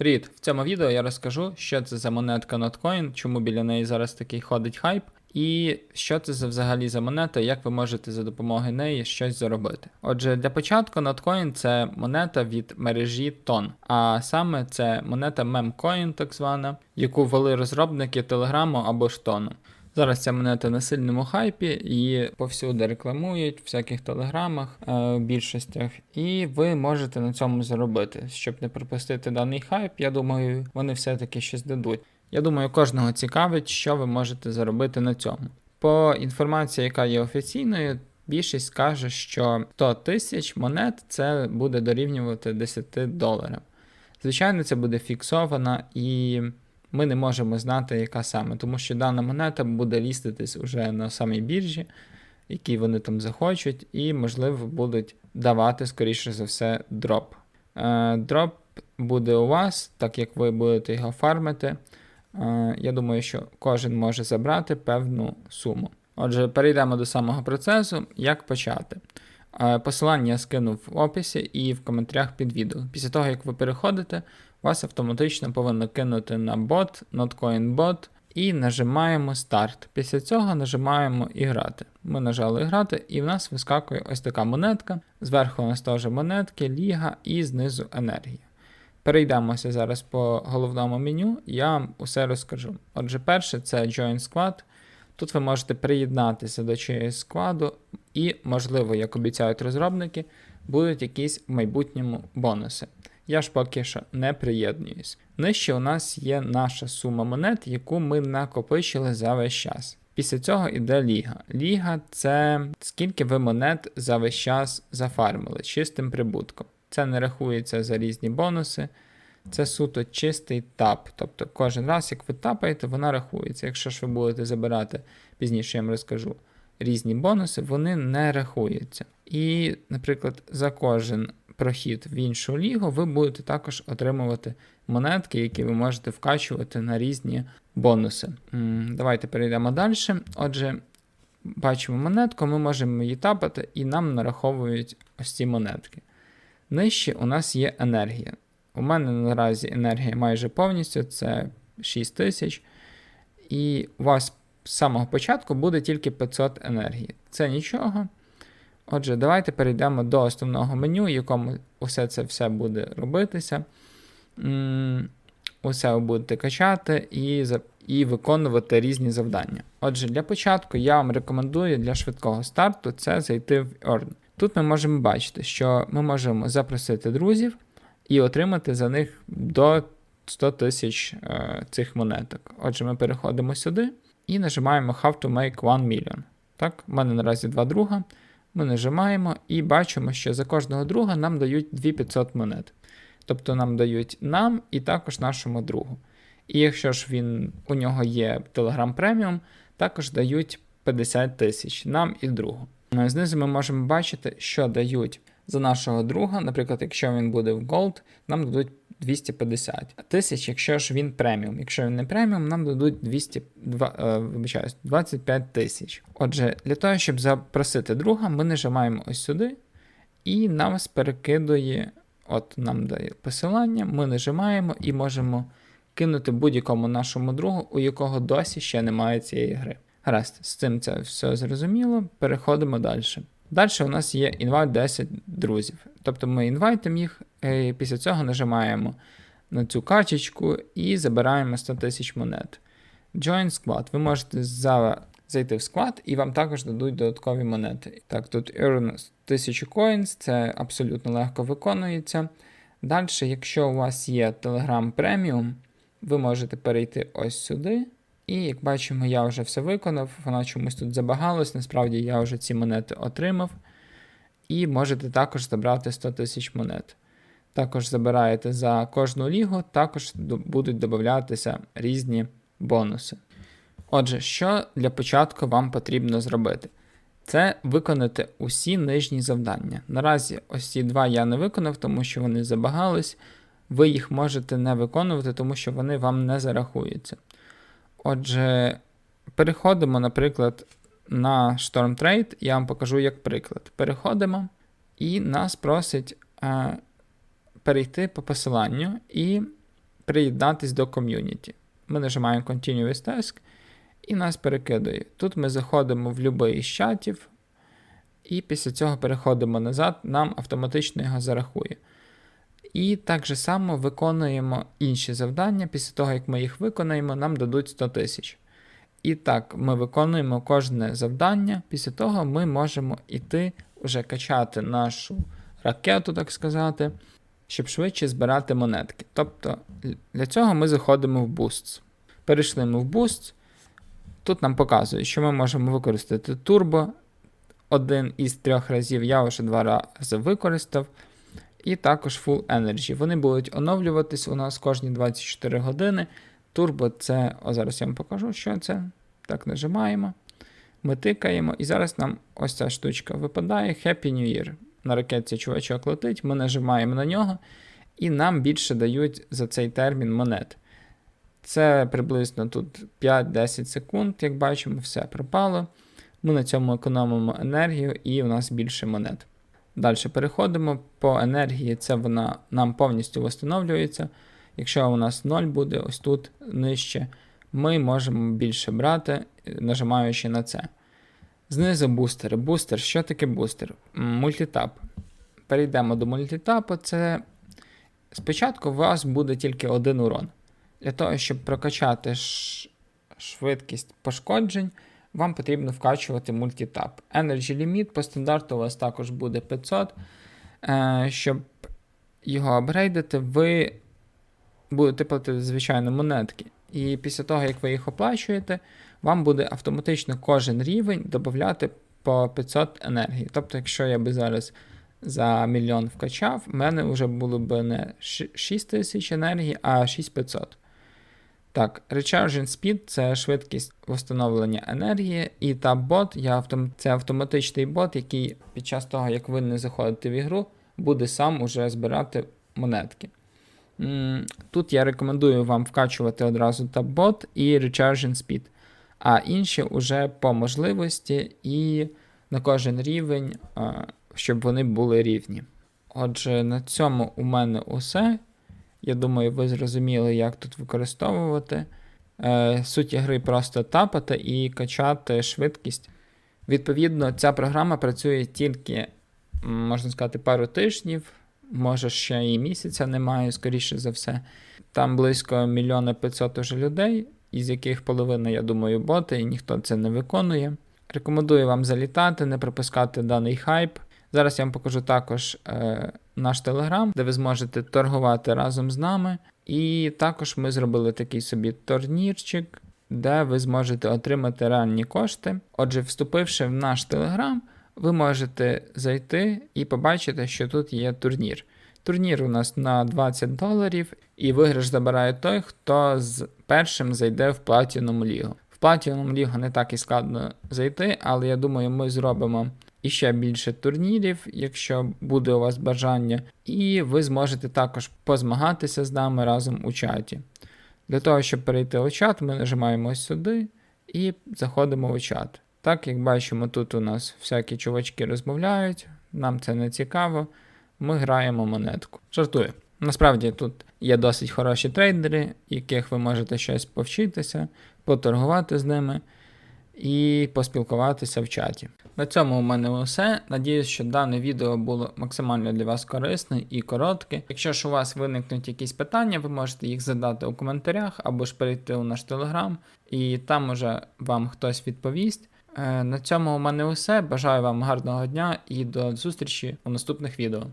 Привіт! В цьому відео я розкажу, що це за монетка Notcoin, чому біля неї зараз такий ходить хайп, і що це за взагалі за монета, як ви можете за допомогою неї щось заробити. Отже, для початку Notcoin це монета від мережі Ton, а саме це монета Memcoin, так звана, яку ввели розробники Телеграму або ж Тону. Зараз ця монета на сильному хайпі, її повсюди рекламують в всяких телеграмах, е, в більшостях, і ви можете на цьому заробити. Щоб не пропустити даний хайп, я думаю, вони все-таки щось дадуть. Я думаю, кожного цікавить, що ви можете заробити на цьому. По інформації, яка є офіційною, більшість каже, що 100 тисяч монет це буде дорівнювати 10 доларам. Звичайно, це буде фіксовано і ми не можемо знати, яка саме, тому що дана монета буде ліститись уже на самій біржі, які вони там захочуть, і, можливо, будуть давати, скоріше за все, дроп. Е, Дроп буде у вас, так як ви будете його фармити. Е, Я думаю, що кожен може забрати певну суму. Отже, перейдемо до самого процесу, як почати. Е, Посилання я скинув в описі і в коментарях під відео. Після того, як ви переходите, вас автоматично повинно кинути на бот, Notcoin Bot, і нажимаємо старт. Після цього нажимаємо іграти. Ми нажали грати, і в нас вискакує ось така монетка. Зверху у нас теж монетки, ліга і знизу енергія. Перейдемося зараз по головному меню, я вам усе розкажу. Отже, перше це Join Squad. Тут ви можете приєднатися до чиєїсь складу, і, можливо, як обіцяють розробники, будуть якісь в майбутньому бонуси. Я ж поки що не приєднуюсь. Нижче у нас є наша сума монет, яку ми накопичили за весь час. Після цього йде ліга. Ліга це скільки ви монет за весь час зафармили чистим прибутком. Це не рахується за різні бонуси. Це суто чистий тап. Тобто кожен раз, як ви тапаєте, вона рахується. Якщо ж ви будете забирати, пізніше я вам розкажу, різні бонуси, вони не рахуються. І, наприклад, за кожен прохід в іншу лігу, ви будете також отримувати монетки, які ви можете вкачувати на різні бонуси. Давайте перейдемо далі. Отже, бачимо монетку, ми можемо її тапати, і нам нараховують ось ці монетки. Нижче у нас є енергія. У мене наразі енергія майже повністю, це 6 тисяч. І у вас з самого початку буде тільки 500 енергії. Це нічого. Отже, давайте перейдемо до основного меню, в якому усе це все буде робитися. Усе ви будете качати і, і виконувати різні завдання. Отже, для початку я вам рекомендую для швидкого старту це зайти в Earn. Тут ми можемо бачити, що ми можемо запросити друзів і отримати за них до 100 тисяч е, цих монеток. Отже, ми переходимо сюди і нажимаємо How to make 1 million. Так, у мене наразі два друга. Ми нажимаємо і бачимо, що за кожного друга нам дають 2500 монет. Тобто нам дають нам і також нашому другу. І якщо ж він у нього є Telegram Premium, також дають 50 тисяч нам і другу. Е, Знизу ми можемо бачити, що дають за нашого друга. Наприклад, якщо він буде в Gold, нам дадуть 250 тисяч, якщо ж він преміум. Якщо він не преміум, нам дадуть 200, два- е, вибачаюсь, 25 тисяч. Отже, для того, щоб запросити друга, ми нажимаємо ось сюди, і нас перекидує, от нам дає посилання, ми нажимаємо і можемо кинути будь-якому нашому другу, у якого досі ще немає цієї гри. Гаразд, з цим це все зрозуміло. Переходимо далі. Далі у нас є інвайт 10 друзів. Тобто ми інвайтимо їх, і після цього нажимаємо на цю качечку і забираємо 100 тисяч монет. Join Squad. Ви можете за... зайти в склад і вам також дадуть додаткові монети. Так, тут earn 1000 coins, це абсолютно легко виконується. Далі, якщо у вас є Telegram Premium, ви можете перейти ось сюди. І як бачимо, я вже все виконав, вона чомусь тут забагалась, насправді я вже ці монети отримав. І можете також забрати 100 тисяч монет. Також забираєте за кожну лігу, також будуть додатися різні бонуси. Отже, що для початку вам потрібно зробити? Це виконати усі нижні завдання. Наразі ось ці два я не виконав, тому що вони забагались. Ви їх можете не виконувати, тому що вони вам не зарахуються. Отже, переходимо, наприклад, на Storm Trade. Я вам покажу як приклад. Переходимо, і нас просить е, перейти по посиланню і приєднатись до ком'юніті. Ми нажимаємо Continuous Task і нас перекидує. Тут ми заходимо в будь-який із чатів, і після цього переходимо назад, нам автоматично його зарахує. І так же само виконуємо інші завдання. Після того, як ми їх виконаємо, нам дадуть 100 тисяч. І так, ми виконуємо кожне завдання. Після того ми можемо йти вже качати нашу ракету, так сказати, щоб швидше збирати монетки. Тобто для цього ми заходимо в Boosts. Перейшли ми в Boosts. Тут нам показує, що ми можемо використати турбо один із трьох разів. Я вже два рази використав. І також Full Energy. Вони будуть оновлюватись у нас кожні 24 години. Турбо це, о, зараз я вам покажу, що це. Так, нажимаємо. Ми тикаємо, і зараз нам ось ця штучка випадає. Happy New Year. На ракетці чувачок летить, ми нажимаємо на нього, і нам більше дають за цей термін монет. Це приблизно тут 5-10 секунд, як бачимо, все пропало. Ми на цьому економимо енергію, і у нас більше монет. Далі переходимо по енергії, це вона нам повністю встановлюється. Якщо у нас 0 буде ось тут нижче, ми можемо більше брати, нажимаючи на це. Знизу бустери. Бустер, що таке бустер? Мультитап. Перейдемо до мультитапу. Це спочатку у вас буде тільки один урон. Для того, щоб прокачати швидкість пошкоджень, вам потрібно вкачувати мультитап. Energy Limit по стандарту у вас також буде 500. Е, щоб його апгрейдити, ви будете платити, звичайно, монетки. І після того, як ви їх оплачуєте, вам буде автоматично кожен рівень додати по 500 енергії. Тобто, якщо я би зараз за мільйон вкачав, в мене вже було б не 6 тисяч енергії, а 6500. Так, Recharging Speed це швидкість встановлення енергії, і Tab-бот я автом... це автоматичний бот, який під час того, як ви не заходите в ігру, буде сам уже збирати монетки. Тут я рекомендую вам вкачувати одразу Tab-бот і Recharging Speed, а інші вже по можливості і на кожен рівень, щоб вони були рівні. Отже, на цьому у мене усе. Я думаю, ви зрозуміли, як тут використовувати. Е, суть гри просто тапати і качати швидкість. Відповідно, ця програма працює тільки, можна сказати, пару тижнів, може ще і місяця немає, скоріше за все. Там близько мільйона 500 уже людей, із яких половина, я думаю, боти, і ніхто це не виконує. Рекомендую вам залітати, не пропускати даний хайп. Зараз я вам покажу також е, наш телеграм, де ви зможете торгувати разом з нами. І також ми зробили такий собі турнірчик, де ви зможете отримати реальні кошти. Отже, вступивши в наш телеграм, ви можете зайти і побачити, що тут є турнір. Турнір у нас на 20 доларів, і виграш забирає той, хто з першим зайде в Platinum Лігу. В Platinum Лігу не так і складно зайти, але я думаю, ми зробимо іще більше турнірів, якщо буде у вас бажання, і ви зможете також позмагатися з нами разом у чаті. Для того, щоб перейти у чат, ми нажимаємо сюди і заходимо у чат. Так, як бачимо, тут у нас всякі чувачки розмовляють, нам це не цікаво. Ми граємо монетку. Жартую. Насправді тут є досить хороші трейдери, яких ви можете щось повчитися, поторгувати з ними і поспілкуватися в чаті. На цьому у мене все. Надіюсь, що дане відео було максимально для вас корисне і коротке. Якщо ж у вас виникнуть якісь питання, ви можете їх задати у коментарях або ж перейти у наш телеграм, і там уже вам хтось відповість. Е, На цьому у мене все. Бажаю вам гарного дня і до зустрічі у наступних відео.